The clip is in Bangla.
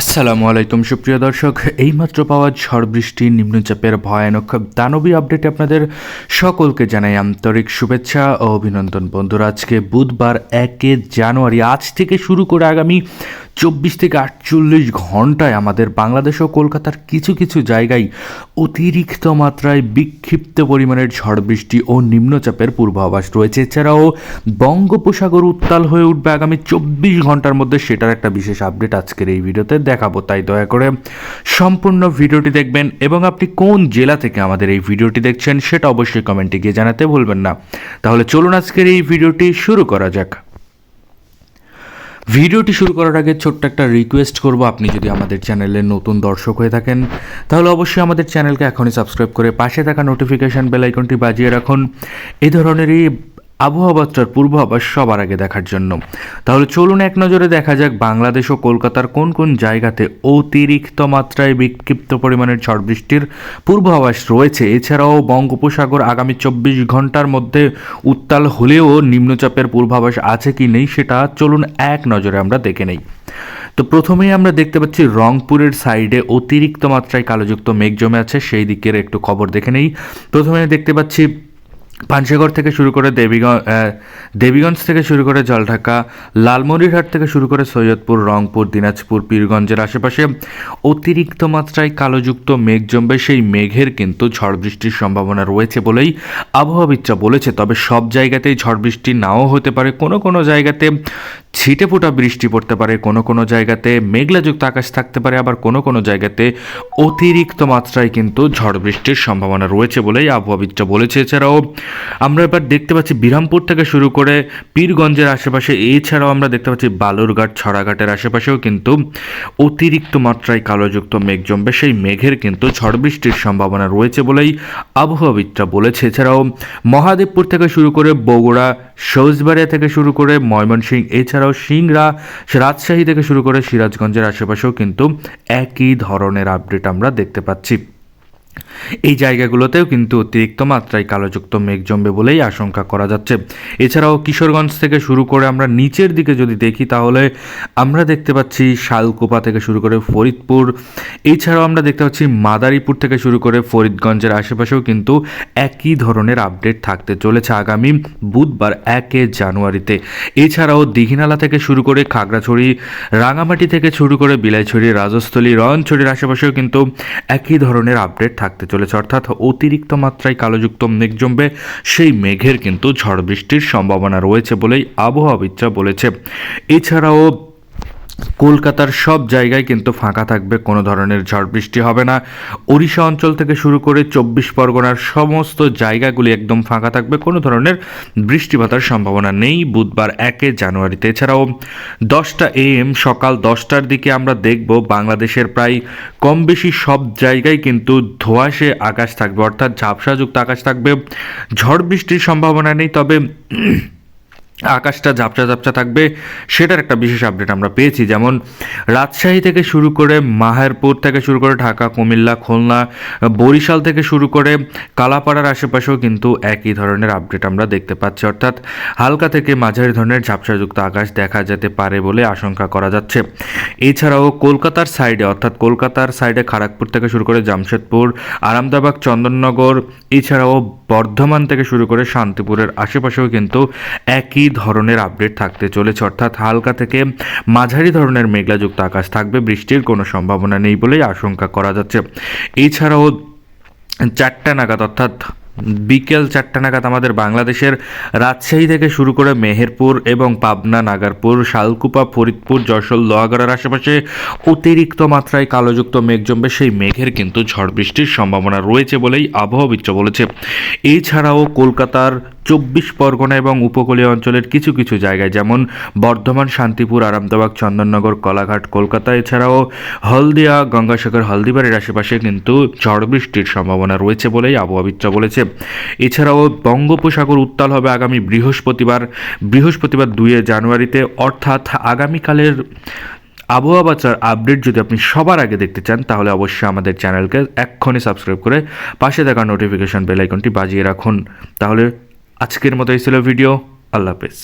আসসালামু আলাইকুম, সুপ্রিয় দর্শক। এইমাত্র পাওয়া ঝড় বৃষ্টি নিম্নচাপের ভয়ানক দানবী আপডেটে আপনাদের সকলকে জানাই আন্তরিক শুভেচ্ছা ও অভিনন্দন। বন্ধুরা, আজকে বুধবার একে জানুয়ারি, আজ থেকে শুরু করে আগামী চব্বিশ থেকে আটচল্লিশ ঘন্টায় আমাদের বাংলাদেশ ও কলকাতার কিছু কিছু জায়গায় অতিরিক্ত মাত্রায় বিক্ষিপ্ত পরিমাণের ঝড় বৃষ্টি ও নিম্নচাপের পূর্বাভাস রয়েছে। এছাড়াও বঙ্গোপসাগর উত্তাল হয়ে উঠবে আগামী চব্বিশ ঘণ্টার মধ্যে সেটার একটা বিশেষ আপডেট আজকের এই ভিডিওতে দেখাবো, তাই দয়া করে সম্পূর্ণ ভিডিওটি দেখবেন এবং আপনি কোন জেলা থেকে আমাদের এই ভিডিওটি দেখছেন সেটা অবশ্যই কমেন্টে গিয়ে জানাতে ভুলবেন না। তাহলে চলুন আজকের এই ভিডিওটি শুরু করা যাক। ভিডিওটি শুরু করার আগে ছোট্ট একটা রিকোয়েস্ট করব। আপনি যদি আমাদের চ্যানেলে নতুন দর্শক হয়ে থাকেন, তাহলে অবশ্যই আমাদের চ্যানেলকে এখনই সাবস্ক্রাইব করে পাশে থাকা নোটিফিকেশান বেল আইকনটি বাজিয়ে রাখুন। এই ধরনেরই আবহাওয়াবার্তার পূর্বাভাস সবার আগে দেখার জন্য। তাহলে চলুন এক নজরে দেখা যাক বাংলাদেশ ও কলকাতার কোন কোন জায়গাতে অতিরিক্ত মাত্রায় বিক্ষিপ্ত পরিমাণের ঝড় বৃষ্টির পূর্বাভাস রয়েছে। এছাড়াও বঙ্গোপসাগর আগামী চব্বিশ ঘণ্টার মধ্যে উত্তাল হলেও নিম্নচাপের পূর্বাভাস আছে কি নেই সেটা চলুন এক নজরে আমরা দেখে নেই। তো প্রথমেই আমরা দেখতে পাচ্ছি রংপুরের সাইডে অতিরিক্ত মাত্রায় কালোযুক্ত মেঘ জমে আছে, সেই দিকের একটু খবর দেখে নেই। প্রথমে দেখতে পাচ্ছি পাঞ্চেগড় থেকে শুরু করে দেবীগঞ্জ দেবীগঞ্জ থেকে শুরু করে জলঢাকা, লালমনিরহাট থেকে শুরু করে সৈয়দপুর, রংপুর, দিনাজপুর, পীরগঞ্জের আশেপাশে অতিরিক্ত মাত্রায় কালোযুক্ত মেঘ জমবে। সেই মেঘের কিন্তু ঝড় বৃষ্টির সম্ভাবনা রয়েছে বলেই আবহাওয়াবিদরা বলেছে। তবে সব জায়গাতেই ঝড় বৃষ্টি নাও হতে পারে। কোনো কোনো জায়গাতে ছিটে ফোটা বৃষ্টি পড়তে পারে, কোনো কোনো জায়গাতে মেঘলাযুক্ত আকাশ থাকতে পারে, আবার কোনো কোনো জায়গাতে অতিরিক্ত মাত্রায় কিন্তু ঝড় বৃষ্টির সম্ভাবনা রয়েছে বলেই আবহাওয়াবিদরা বলেছে। এছাড়াও আমরা এবার দেখতে পাচ্ছি বিরামপুর থেকে শুরু করে পীরগঞ্জের আশেপাশে, এছাড়াও আমরা দেখতে পাচ্ছি বালুরঘাট, ছড়াঘাটের আশেপাশেও কিন্তু অতিরিক্ত মাত্রায় কালোযুক্ত মেঘ জমবে। সেই মেঘের কিন্তু ঝড় বৃষ্টির সম্ভাবনা রয়েছে বলেই আবহাওয়াবিদরা বলেছে। এছাড়াও মহাদেবপুর থেকে শুরু করে বগুড়া সৌজবাড়িয়া থেকে শুরু করে ময়মনসিং এছাড়াও সিংরা রাজশাহী থেকে শুরু করে সিরাজগঞ্জের আশেপাশেও কিন্তু একই ধরনের আপডেট আমরা দেখতে পাচ্ছি। এই জায়গাগুলোতেও কিন্তু অতিরিক্ত মাত্রায় কালোযুক্ত মেঘ জমবে বলেই আশঙ্কা করা যাচ্ছে। এছাড়াও কিশোরগঞ্জ থেকে শুরু করে আমরা নিচের দিকে যদি দেখি তাহলে আমরা দেখতে পাচ্ছি শালকোপা থেকে শুরু করে ফরিদপুর। এছাড়াও আমরা দেখতে পাচ্ছি মাদারীপুর থেকে শুরু করে ফরিদগঞ্জের আশেপাশেও কিন্তু একই ধরনের আপডেট থাকতে চলেছে আগামী বুধবার একে জানুয়ারিতে। এছাড়াও দিঘিনালা থেকে শুরু করে খাগড়াছড়ি, রাঙামাটি থেকে শুরু করে বিলাইছড়ি, রাজস্থলী, রয়নছড়ির আশেপাশেও কিন্তু একই ধরনের আপডেট থাকতে চলেছে, অর্থাৎ অতিরিক্ত মাত্রায় কালোযুক্ত মেঘ জমবে। সেই মেঘের কিন্তু ঝড় বৃষ্টির সম্ভাবনা রয়েছে বলেই আবহাওয়াবিদরা বলেছে। এছাড়াও কলকাতার সব জায়গায় কিন্তু ফাঁকা থাকবে, কোনো ধরনের ঝড় বৃষ্টি হবে না। ওড়িশা অঞ্চল থেকে শুরু করে চব্বিশ পরগনার সমস্ত জায়গাগুলি একদম ফাঁকা থাকবে, কোনো ধরনের বৃষ্টিপাতার সম্ভাবনা নেই বুধবার একে জানুয়ারিতে। এছাড়াও দশটা এম সকাল দশটার দিকে আমরা দেখব, বাংলাদেশের প্রায় কম বেশি সব জায়গায় কিন্তু ধোঁয়াশে আকাশ থাকবে, অর্থাৎ ঝাপসাযুক্ত আকাশ থাকবে। ঝড় বৃষ্টির সম্ভাবনা নেই, তবে আকাশটা ঝাপসা ঝাপচা থাকবে, সেটার একটা বিশেষ আপডেট আমরা পেয়েছি। যেমন, রাজশাহী থেকে শুরু করে মাহেরপুর থেকে শুরু করে ঢাকা, কুমিল্লা, খুলনা, বরিশাল থেকে শুরু করে কালাপাড়ার আশেপাশেও কিন্তু একই ধরনের আপডেট আমরা দেখতে পাচ্ছি। অর্থাৎ, হালকা থেকে মাঝারি ধরনের ঝাপসাযুক্ত আকাশ দেখা যেতে পারে বলে আশঙ্কা করা যাচ্ছে। এছাড়াও কলকাতার সাইডে অর্থাৎ কলকাতার সাইডে খড়গপুর থেকে শুরু করে জামশেদপুর আরামদাবাগ চন্দননগর, এছাড়াও বর্ধমান থেকে শুরু করে শান্তিপুরের আশেপাশেও কিন্তু একই ধরনের আপডেট থাকতে চলেছে। অর্থাৎ হালকা থেকে মাঝারি ধরনের মেঘলাযুক্ত আকাশ থাকবে, বৃষ্টির কোনো সম্ভাবনা নেই বলেই আশঙ্কা করা যাচ্ছে। এছাড়াও চারটা নাগাদ, অর্থাৎ বিকেল চারটা নাগাদ আমাদের বাংলাদেশের রাজশাহী থেকে শুরু করে মেহেরপুর এবং পাবনা, নাগারপুর, শালকুপা, ফরিদপুর, যশোর, লোহাগড়ার আশেপাশে অতিরিক্ত মাত্রায় কালোযুক্ত মেঘ জমবে। সেই মেঘের কিন্তু ঝড় বৃষ্টির সম্ভাবনা রয়েছে বলেই আবহাওয়াবিদরা বলেছে। এছাড়াও কলকাতার চব্বিশ পরগনা এবং উপকূলীয় অঞ্চলের কিছু কিছু জায়গায়, যেমন বর্ধমান, শান্তিপুর, আরামদাবাগ, চন্দননগর, কলাঘাট, কলকাতা, এছাড়াও হলদিয়া, গঙ্গাসাগর, হলদিবাড়ির আশেপাশে কিন্তু ঝড় বৃষ্টির সম্ভাবনা রয়েছে বলেই আবহাওয়াবিদরা বলেছে। এছাড়াও বঙ্গোপসাগর উত্তাল হবে আগামী বৃহস্পতিবার বৃহস্পতিবার দুয়ে জানুয়ারিতে। অর্থাৎ আগামীকালের আবহাওয়া বাচ্চার আপডেট যদি আপনি সবার আগে দেখতে চান, তাহলে অবশ্যই আমাদের চ্যানেলকে এক্ষুনি সাবস্ক্রাইব করে পাশে থাকা নোটিফিকেশন বেল আইকনটি বাজিয়ে রাখুন। তাহলে আজকের মতো এই ছিল ভিডিও। আল্লাহ হাফেজ।